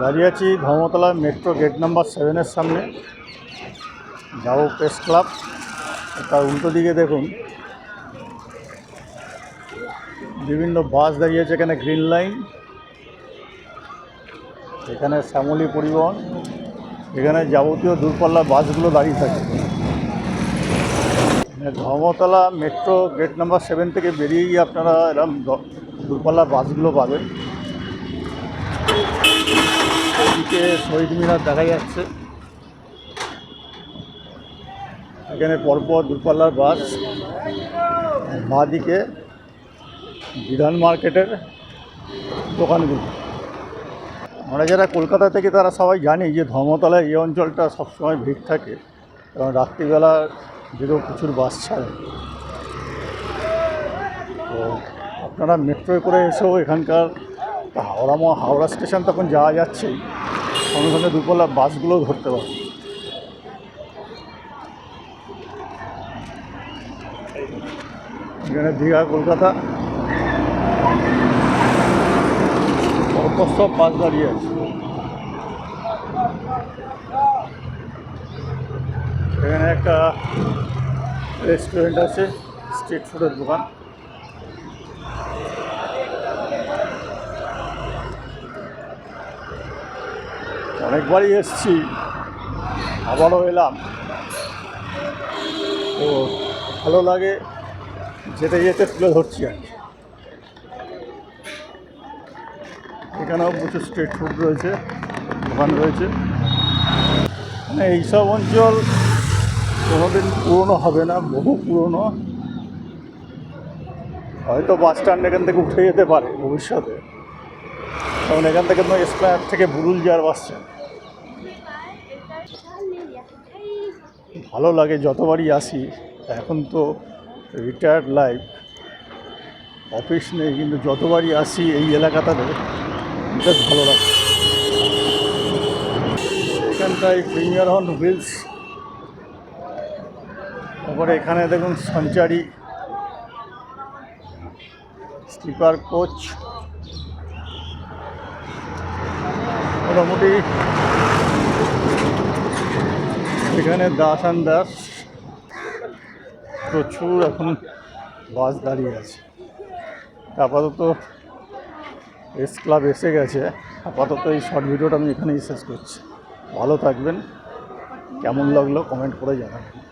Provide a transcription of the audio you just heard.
দাঁড়িয়ে আছি Dharmatala metro gate number সেভেনের সামনে। যাব প্রেস ক্লাব। তার উল্টো দিকে দেখুন। বিভিন্ন বাস দাঁড়িয়ে আছে এখানে গ্রিন লাইন। এখানে শ্যামলী পরিবহন। এখানে যাবতীয় দূরপাল্লার বাসগুলো দাঁড়িয়ে থাকে। Dharmatala metro gate number seven থেকে বেরিয়েই আপনারা এরকম দ- দূরপাল্লার বাসগুলো পাবেন। এদিকে শহীদ মিনার দেখা যাচ্ছে। এখানে পরপর দূরপাল্লার বাস। বাঁদিকে বিধান মার্কেটের দোকানগুলো। আমরা যারা কলকাতা থেকে তারা সবাই জানি যে ধর্মতলায় এই অঞ্চলটা সবসময় ভিড় থাকে। কারণ রাত্রিবেলা যেহেতু প্রচুর বাস ছাড়ে। তো আপনারা মেট্রোয় করে এসেও এখানকার হাওড়া ম- হাওড়া স্টেশন তখন যাওয়া যাচ্ছেই। সঙ্গে সঙ্গে দুপুরবেলা বাসগুলোও ধরতে পারবে। এখানে দীঘা, কলকাতা। সব বাস দাঁড়িয়ে আছে। এখানে একটা রেস্টুরেন্ট আছে স্ট্রিট ফুডের দোকান। অনেকবারই এসছি, আবারও এলাম। তো ভালো লাগে, যেতে যেতে তুলে ধরছি আর কি। এখানেও প্রচুর স্ট্রিট ফুড রয়েছে, দোকান রয়েছে। মানে এইসব অঞ্চল কোনোদিন পুরনো হবে না, বহু পুরনো। হয়তো বাস স্ট্যান্ড এখান থেকে উঠে যেতে পারে ভবিষ্যতে। কারণ এখান থেকে এসপ্লায়ার থেকে বুরুল যাওয়ার বাস স্ট্যান্ড ভালো লাগে, যতবারই আসি, এখন তো রিটায়ার্ড লাইফ অফিস নেই, কিন্তু যতবারই আসি এই এলাকাটাতে, বেশ ভালো লাগে। এখানটায় প্রিমিয়ার অন হুইলস তারপরে এখানে দেখুন সঞ্চারী স্লিপার কোচ মোটামুটি এখানে দাস অ্যান্ড দাস প্রচুর এখন বাস দাঁড়িয়ে আছে। আপাতত এস ক্লাব এসে গেছে। আপাতত এই শর্ট ভিডিওটা আমি এখানেই শেষ করছি। ভালো থাকবেন। কেমন লাগল কমেন্ট করে জানাবেন।